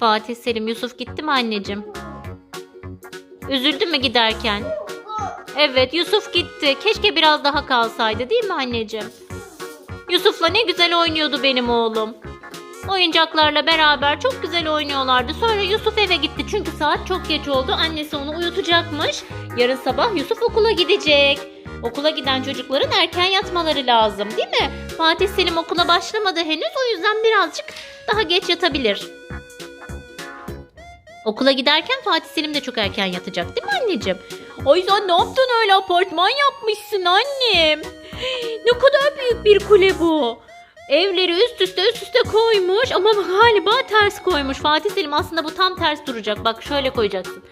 Fatih Selim Yusuf gitti mi anneciğim? Üzüldün mü giderken? Evet Yusuf gitti. Keşke biraz daha kalsaydı değil mi anneciğim? Yusuf'la ne güzel oynuyordu benim oğlum. Oyuncaklarla beraber çok güzel oynuyorlardı. Sonra Yusuf eve gitti çünkü saat çok geç oldu. Annesi onu uyutacakmış. Yarın sabah Yusuf okula gidecek. Okula giden çocukların erken yatmaları lazım değil mi? Fatih Selim okula başlamadı henüz o yüzden birazcık daha geç yatabilir. Okula giderken Fatih Selim de çok erken yatacak değil mi anneciğim? Ay sen ne yaptın öyle apartman yapmışsın annem. Ne kadar büyük bir kule bu. Evleri üst üste üst üste koymuş ama galiba ters koymuş. Fatih Selim aslında bu tam ters duracak. Bak şöyle koyacaksın.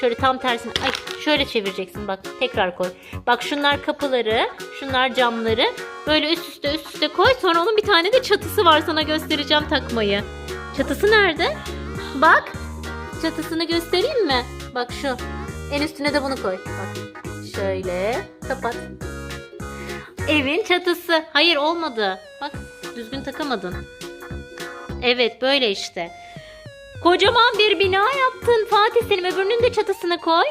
Şöyle tam tersine. Ay şöyle çevireceksin bak. Tekrar koy. Bak şunlar kapıları, şunlar camları. Böyle üst üste üst üste koy. Sonra onun bir tane de çatısı var sana göstereceğim takmayı. Çatısı nerede? Bak. Çatısını göstereyim mi? Bak şu. En üstüne de bunu koy. Bak. Şöyle. Kapat. Evin çatısı. Hayır olmadı. Bak düzgün takamadın. Evet böyle işte. Kocaman bir bina yaptın Fatih Selim. Öbürünün de çatısını koy.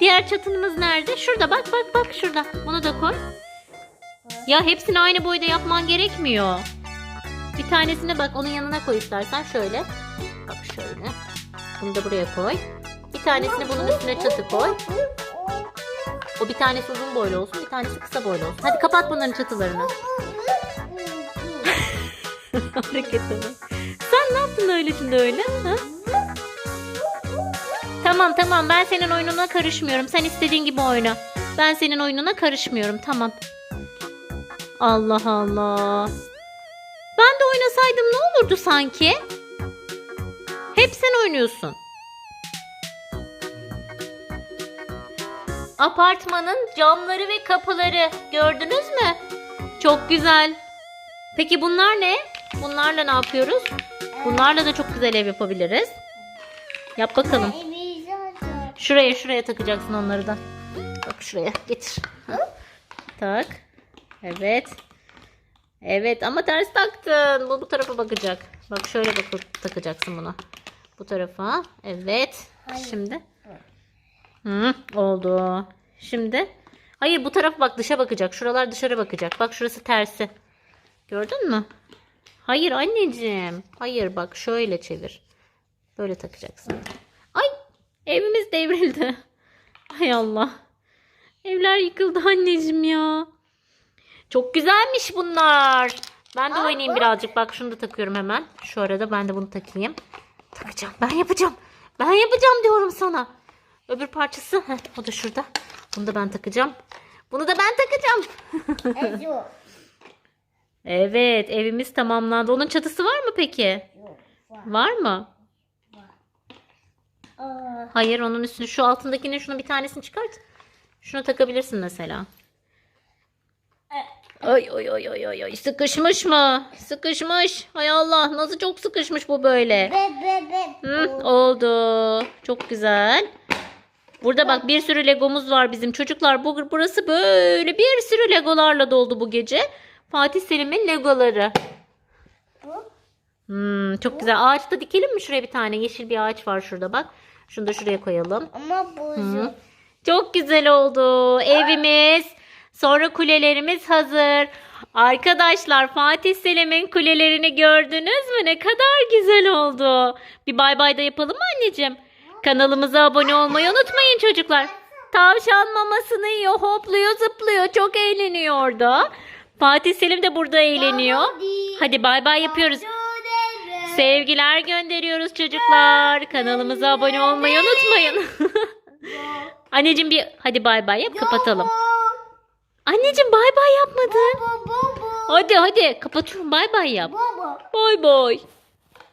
Diğer çatımız nerede? Şurada bak bak bak şurada. Bunu da koy. Ya hepsini aynı boyda yapman gerekmiyor. Bir tanesine bak onun yanına koy istersen şöyle. Bak şöyle. Bunu da buraya koy. Bir tanesini bunun üstüne çatı koy. O bir tanesi uzun boylu olsun, bir tanesi kısa boylu olsun. Hadi kapat bunların çatılarını. Harekete bak. Sen ne yaptın öyle şimdi öyle? Ha? Tamam tamam ben senin oyununa karışmıyorum. Sen istediğin gibi oyna. Ben senin oyununa karışmıyorum. Tamam. Allah Allah. Ben de oynasaydım ne olurdu sanki? Hep sen oynuyorsun. Apartmanın camları ve kapıları gördünüz mü? Çok güzel. Peki bunlar ne? Bunlarla ne yapıyoruz? Bunlarla da çok güzel ev yapabiliriz. Yap bakalım. Şuraya şuraya takacaksın onları da. Bak şuraya getir. Tak. Evet. Evet ama ters taktın. Bu bu tarafa bakacak. Bak şöyle bakıp takacaksın bunu. Bu tarafa. Evet. Şimdi. Hı, oldu. Şimdi. Hayır bu taraf bak dışa bakacak. Şuralar dışarı bakacak. Bak şurası tersi. Gördün mü? Hayır anneciğim. Hayır bak şöyle çevir. Böyle takacaksın. Ay evimiz devrildi. Hay Allah. Evler yıkıldı anneciğim ya. Çok güzelmiş bunlar. Ben de oynayayım birazcık. Bak şunu da takıyorum hemen. Şu arada ben de bunu takayım. Takacağım. Ben yapacağım. Ben yapacağım diyorum sana. Öbür parçası. Heh, o da şurada. Bunu da ben takacağım. Bunu da ben takacağım. Evet evimiz tamamlandı. Onun çatısı var mı peki? Var mı? Hayır onun üstüne şu altındakinin şunu bir tanesini çıkart. Şunu takabilirsin mesela. Ay ay ay ay ay ay sıkışmış mı? Sıkışmış. Hay Allah nasıl çok sıkışmış bu böyle. Hı, oldu. Çok güzel. Burada bak bir sürü legomuz var bizim çocuklar. Bu burası böyle bir sürü legolarla doldu bu gece. Fatih Selim'in legoları. Hmm, çok güzel. Ağaçta dikelim mi şuraya bir tane? Yeşil bir ağaç var şurada bak. Şunu da şuraya koyalım. Ama bozuk. Çok güzel oldu. Evimiz. Sonra kulelerimiz hazır. Arkadaşlar Fatih Selim'in kulelerini gördünüz mü? Ne kadar güzel oldu. Bir bay bay da yapalım mı anneciğim? Kanalımıza abone olmayı unutmayın çocuklar. Tavşan mamasını yiyor, hopluyor, zıplıyor. Çok eğleniyor orada. Fatih Selim de burada eğleniyor. Hadi bay bay yapıyoruz. Sevgiler gönderiyoruz çocuklar. Kanalımıza abone olmayı unutmayın. Anneciğim bir hadi bay bay yap kapatalım. Anneciğim bay bay yapmadın. Baba baba Hadi hadi kapatıyorum bay bay yap. baba. Bay bay.